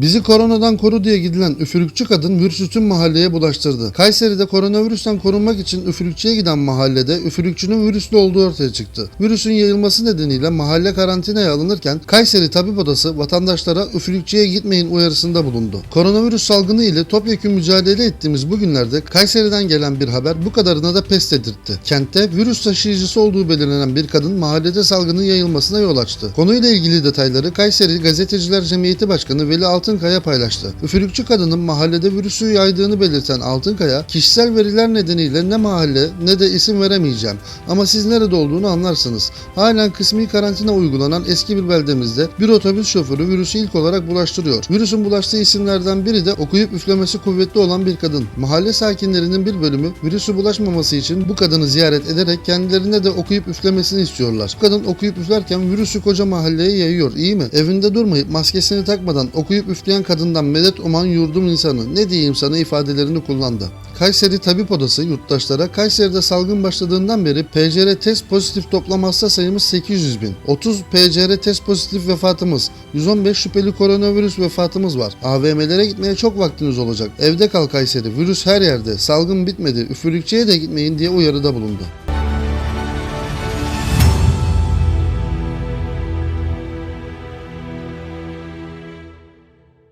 Bizi koronadan koru diye gidilen üfürükçü kadın virüsü tüm mahalleye bulaştırdı. Kayseri'de koronavirüsten korunmak için üfürükçüye giden mahallede üfürükçünün virüslü olduğu ortaya çıktı. Virüsün yayılması nedeniyle mahalle karantinaya alınırken Kayseri Tabip Odası vatandaşlara üfürükçüye gitmeyin uyarısında bulundu. Koronavirüs salgını ile topyekun mücadele ettiğimiz bu günlerde Kayseri'den gelen bir haber bu kadarına da pes dedirtti. Kentte virüs taşıyıcısı olduğu belirlenen bir kadın mahallede salgının yayılmasına yol açtı. Konuyla ilgili detayları Kayseri Gazeteciler Cemiyeti Başkanı Veli Altınkaya paylaştı. Üfürükçü kadının mahallede virüsü yaydığını belirten Altınkaya, kişisel veriler nedeniyle ne mahalle ne de isim veremeyeceğim ama siz nerede olduğunu anlarsınız. Halen kısmi karantina uygulanan eski bir beldemizde bir otobüs şoförü virüsü ilk olarak bulaştırıyor. Virüsün bulaştığı isimlerden biri de okuyup üflemesi kuvvetli olan bir kadın. Mahalle sakinlerinin bir bölümü virüsü bulaşmaması için bu kadını ziyaret ederek kendilerine de okuyup üflemesini istiyorlar. Bu kadın okuyup üflerken virüsü koca mahalleye yayıyor iyi mi? Evinde durmayıp maskesini takmadan okuyup üfleyen kadından medet uman yurdum insanı ne diyeyim sana ifadelerini kullandı. Kayseri Tabip Odası yurttaşlara Kayseri'de salgın başladığından beri PCR test pozitif toplam hasta sayımız 800 bin. 30 PCR test pozitif vefatımız, 115 şüpheli koronavirüs vefatımız var. AVM'lere gitmeye çok vaktiniz olacak. Evde kal Kayseri, virüs her yerde, salgın bitmedi, üfürükçüye de gitmeyin diye uyarıda bulundu.